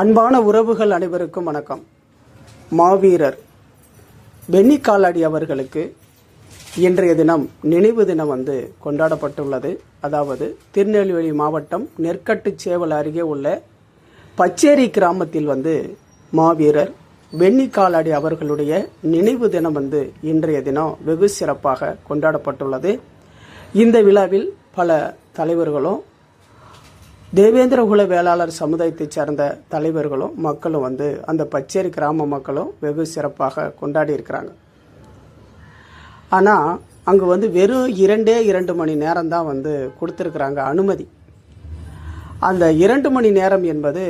அன்பான உறவுகள் அனைவருக்கும் வணக்கம். மாவீரர் பென்னி காலாடி அவர்களுக்கு இன்றைய தினம் நினைவு தினம் வந்து கொண்டாடப்பட்டுள்ளது. அதாவது திருநெல்வேலி மாவட்டம் நெற்கட்டு சேவல் அருகே உள்ள பச்சேரி கிராமத்தில் வந்து மாவீரர் வெண்ணி காலாடி அவர்களுடைய நினைவு தினம் வந்து இன்றைய தினம் வெகு சிறப்பாக கொண்டாடப்பட்டுள்ளது. இந்த விழாவில் பல தலைவர்களும் தேவேந்திரகுல வேளாளர் சமுதாயத்தைச் சேர்ந்த தலைவர்களும் மக்களும் வந்து அந்த பச்சேரி கிராம மக்களும் வெகு சிறப்பாக கொண்டாடி இருக்கிறாங்க. ஆனால் அங்கே வந்து வெறும் இரண்டே இரண்டு மணி நேரம் தான் வந்து கொடுத்துருக்குறாங்க அனுமதி. அந்த இரண்டு மணி நேரம் என்பது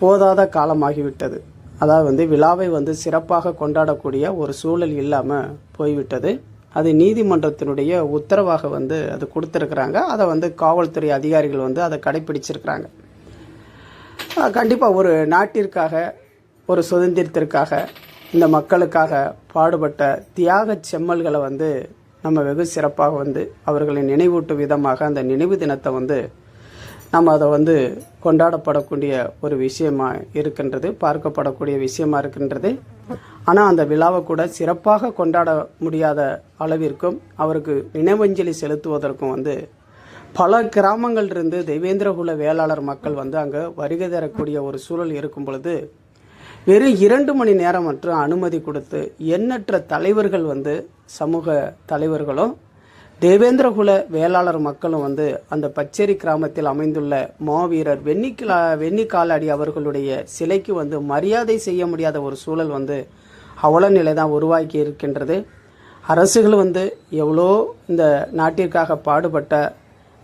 போதாத காலமாகிவிட்டது. அதாவது வந்து விழாவை வந்து சிறப்பாக கொண்டாடக்கூடிய ஒரு சூழல் இல்லாமல் போய்விட்டது. அது நீதிமன்றத்தினுடைய உத்தரவாக வந்து அது கொடுத்துருக்குறாங்க. அதை வந்து காவல்துறை அதிகாரிகள் வந்து அதை கடைப்பிடிச்சிருக்கிறாங்க. கண்டிப்பாக ஒரு நாட்டிற்காக ஒரு சுதந்திரத்திற்காக இந்த மக்களுக்காக பாடுபட்ட தியாக செம்மல்களை வந்து நம்ம வெகு சிறப்பாக வந்து அவர்களை நினைவூட்டும் விதமாக அந்த நினைவு தினத்தை வந்து நம்ம அதை வந்து கொண்டாடப்படக்கூடிய ஒரு விஷயமா இருக்கின்றது பார்க்கப்படக்கூடிய விஷயமா இருக்கின்றது. ஆனால் அந்த விழாவை கூட சிறப்பாக கொண்டாட முடியாத அளவிற்கும் அவருக்கு நினைவஞ்சலி செலுத்துவதற்கும் வந்து பல கிராமங்களிலிருந்து தெய்வேந்திரகுல வேளாளர் மக்கள் வந்து அங்கே வருகை தரக்கூடிய ஒரு சூழல் இருக்கும் பொழுது வெறும் இரண்டு மணி நேரம் மற்றும் அனுமதி கொடுத்து எண்ணற்ற தலைவர்கள் வந்து சமூக தலைவர்களும் தேவேந்திரகுல வேளாளர் மக்களும் வந்து அந்த பச்சேரி கிராமத்தில் அமைந்துள்ள மாவீரர் வெண்ணிக்கலா வெண்ணிக்காலாடி அவர்களுடைய சிலைக்கு வந்து மரியாதை செய்ய முடியாத ஒரு சூழல் வந்து அவல நிலை தான் உருவாக்கி இருக்கின்றது. அரசுகள் வந்து எவ்வளோ இந்த நாட்டிற்காக பாடுபட்ட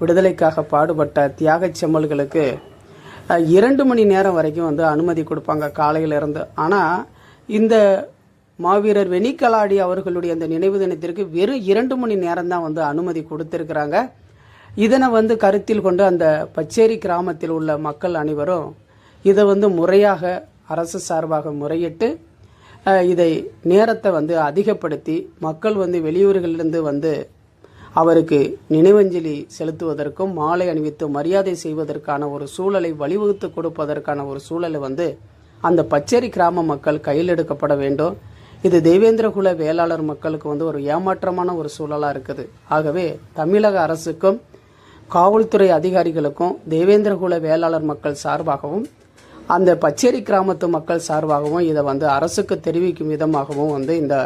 விடுதலைக்காக பாடுபட்ட தியாகச் செம்மல்களுக்கு இரண்டு மணி நேரம் வரைக்கும் வந்து அனுமதி கொடுப்பாங்க காலையிலிருந்து. ஆனால் இந்த மாவீரர் வெனிக்கலாடி அவர்களுடைய அந்த நினைவு தினத்திற்கு வெறும் இரண்டு மணி நேரம் தான் வந்து அனுமதி கொடுத்திருக்கிறாங்க. இதனை வந்து கருத்தில் கொண்டு அந்த பச்சேரி கிராமத்தில் உள்ள மக்கள் அனைவரும் இதை வந்து முறையாக அரசு சார்பாக முறையிட்டு இதை நேரத்தை வந்து அதிகப்படுத்தி மக்கள் வந்து வெளியூர்களிலிருந்து வந்து அவருக்கு நினைவஞ்சலி செலுத்துவதற்கும் மாலை அணிவித்து மரியாதை செய்வதற்கான ஒரு சூழலை வழிவகுத்து கொடுப்பதற்கான ஒரு சூழலை வந்து அந்த பச்சேரி கிராம மக்கள் கையில் எடுக்கப்பட வேண்டும். இது தேவேந்திரகுல வேளாளர் மக்களுக்கு வந்து ஒரு ஏமாற்றமான ஒரு சூழலாக இருக்குது. ஆகவே தமிழக அரசுக்கும் காவல்துறை அதிகாரிகளுக்கும் தேவேந்திரகுல வேளாளர் மக்கள் சார்பாகவும் அந்த பச்சேரி கிராமத்து மக்கள் சார்பாகவும் இதை வந்து அரசுக்கு தெரிவிக்கும் விதமாகவும் வந்து இந்த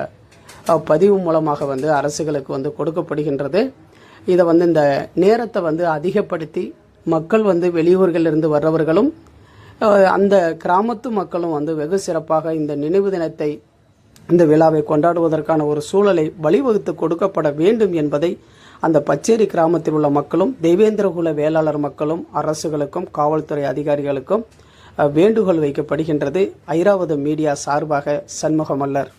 பதிவு மூலமாக வந்து அரசுகளுக்கு வந்து கொடுக்கப்படுகின்றது. இதை வந்து இந்த நேரத்தை வந்து அதிகப்படுத்தி மக்கள் வந்து வெளியூர்களிலிருந்து வர்றவர்களும் அந்த கிராமத்து மக்களும் வந்து வெகு சிறப்பாக இந்த நினைவு தினத்தை இந்த விழாவை கொண்டாடுவதற்கான ஒரு சூழலை வழிவகுத்து கொடுக்கப்பட வேண்டும் என்பதை அந்த பச்சேரி கிராமத்தில் உள்ள மக்களும் தெய்வேந்திரகுல வேளாளர் மக்களும் அரசுகளுக்கும் காவல்துறை அதிகாரிகளுக்கும் வேண்டுகோள் வைக்கப்படுகின்றது. ஐராவத மீடியா சார்பாக சண்முகமல்லர்.